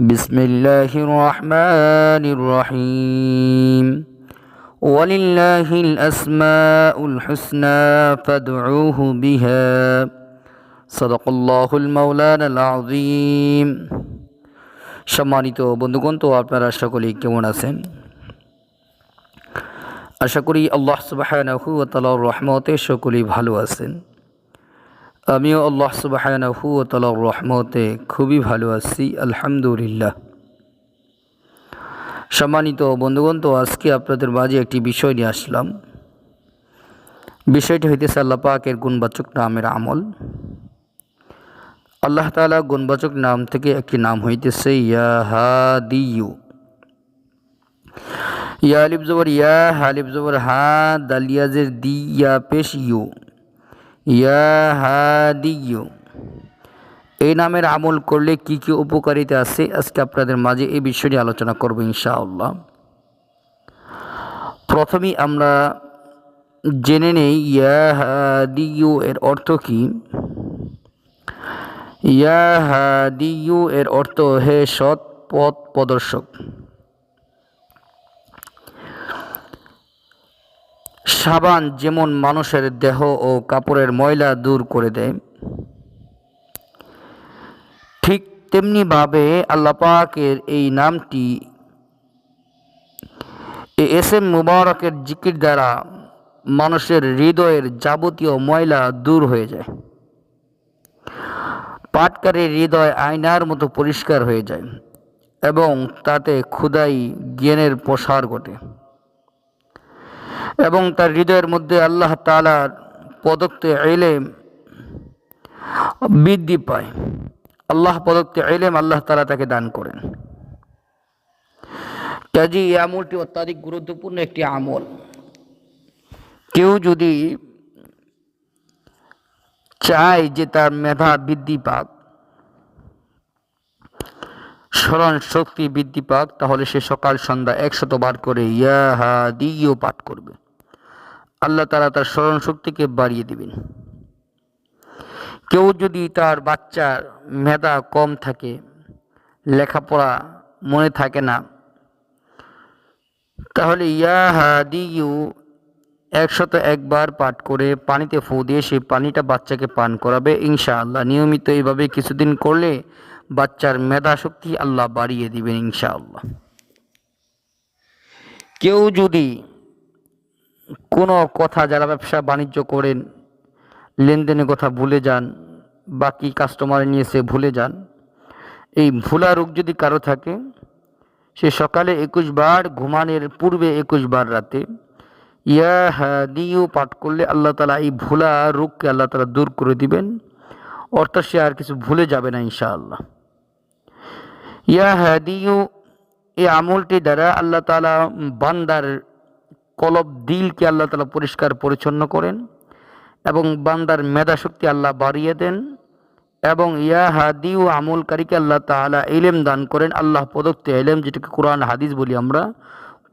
بسم الله الرحمن الرحيم ولله الأسماء الحسنى فادعوه بها صدق الله المولانا العظيم সম্মানিত বন্ধুগণ তো আপনারা সকলেই কেমন আছেন আশা করি আল্লাহ সুবাহানাহু ও তালার রহমতে সকলেই ভালো আছেন আমিও আল্লাহ সুবাহানাহু ও রহমতে খুবই ভালো আছি, আলহামদুলিল্লাহ। সম্মানিত বন্ধুগণ, তো আজকে আপনাদের মাঝে একটি বিষয় নিয়ে আসলাম। বিষয়টি হইতেছে আল্লাহ পাকের গুণবাচক নামের আমল। আল্লাহ তালা গুণবাচক নাম থেকে একটি নাম হইতেছে ইয়াহাদিউ ইয়া আলিফ জবর ইয়া, হালিফ জবর হা, দালিয়াজের দি, ইয়া পেশ ইউ। ইয়া এই নামের আমল করলে কি কি উপকারিতা আছে? আজকে আপনাদের মাঝে এই বিষয়টি আলোচনা করব ইনশাআল্লাহ। প্রথমেই আমরা জেনে নেই ইয়া এর অর্থ কী? ইয়া এর অর্থ হে সৎ পথ প্রদর্শক। সাবান যেমন মানুষের দেহ ও কাপড়ের ময়লা দূর করে দেয়। ঠিক তেমনিভাবে আল্লাপাকের এই নামটি এস এম মুবারকের জিকির দ্বারা মানুষের হৃদয়ের যাবতীয় ময়লা দূর হয়ে যায়। পাটকারের হৃদয় আয়নার মতো পরিষ্কার হয়ে যায় এবং তাতে ক্ষুদাই জ্ঞানের প্রসার ঘটে। এবং তার হৃদয়ের মধ্যে আল্লাহ তালার প্রদত্ত এলেম বৃদ্ধি পায়। আল্লাহ প্রদত্ত এলেম আল্লাহ তালা তাকে দান করেন। কাজী এই আমলটি অত্যাধিক গুরুত্বপূর্ণ একটি আমল। কেউ যদি চায় যে তার মেধা বৃদ্ধি পাক, স্মরণ শক্তি বৃদ্ধি পাক, তাহলে সে সকাল সন্ধ্যা একশতবার করে ইয়াহাদিও পাঠ করবে। আল্লাহ তারা তার স্মরণ শক্তিকে বাড়িয়ে দিবেন। কেউ যদি তার বাচ্চার মেধা কম থাকে, লেখাপড়া মনে থাকে না, তাহলে ইয়াহাদিউ একশত একবার পাঠ করে পানিতে ফু দিয়ে সেই পানিটা বাচ্চাকে পান করাবে। ইনশাআল্লাহ নিয়মিত এইভাবে কিছুদিন করলে বাচ্চার মেধা শক্তি আল্লাহ বাড়িয়ে দিবেন ইনশাআল্লাহ। কেউ যদি কোনো কথা যারা ব্যবসা বাণিজ্য করেন, লেনদেনের কথা ভুলে যান, বাকি কাস্টমার নিয়ে সে ভুলে যান, এই ভুলা রোগ যদি কারও থাকে, সে সকালে একুশ বার, ঘুমানোর পূর্বে একুশ বার রাতে ইয়া হাদিও পাঠ করলে আল্লাহ তালা এই ভোলা রোগকে আল্লাহ তালা দূর করে দিবেন। অর্থাৎ সে আর কিছু ভুলে যাবে না ইনশাআল্লাহ। ইয়া হাদিও এই আমলটি দ্বারা আল্লাহ তালা বান্দার কলব দিলকে আল্লাহ তালা পরিষ্কার পরিচ্ছন্ন করেন এবং বান্দার মেধা শক্তি আল্লাহ বাড়িয়ে দেন এবং ইয়া হাদিউ আমলকারীকে আল্লাহ তালা এলেম দান করেন। আল্লাহ প্রদত্ত এলেম যেটাকে কোরআন, হাদিস বলি আমরা,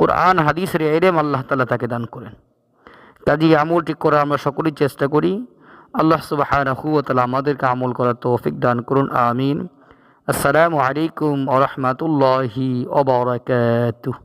কোরআন, হাদিসের এলেম আল্লাহ তালা তাকে দান করেন। কাজী আমলটি করার আমরা সকলেই চেষ্টা করি। আল্লাহ সুবাহ আমাদেরকে আমল করার তৌফিক দান করুন, আমিন। আসসালামু আলাইকুম ওরহমতুল্লাহি ওবরাকাতুহ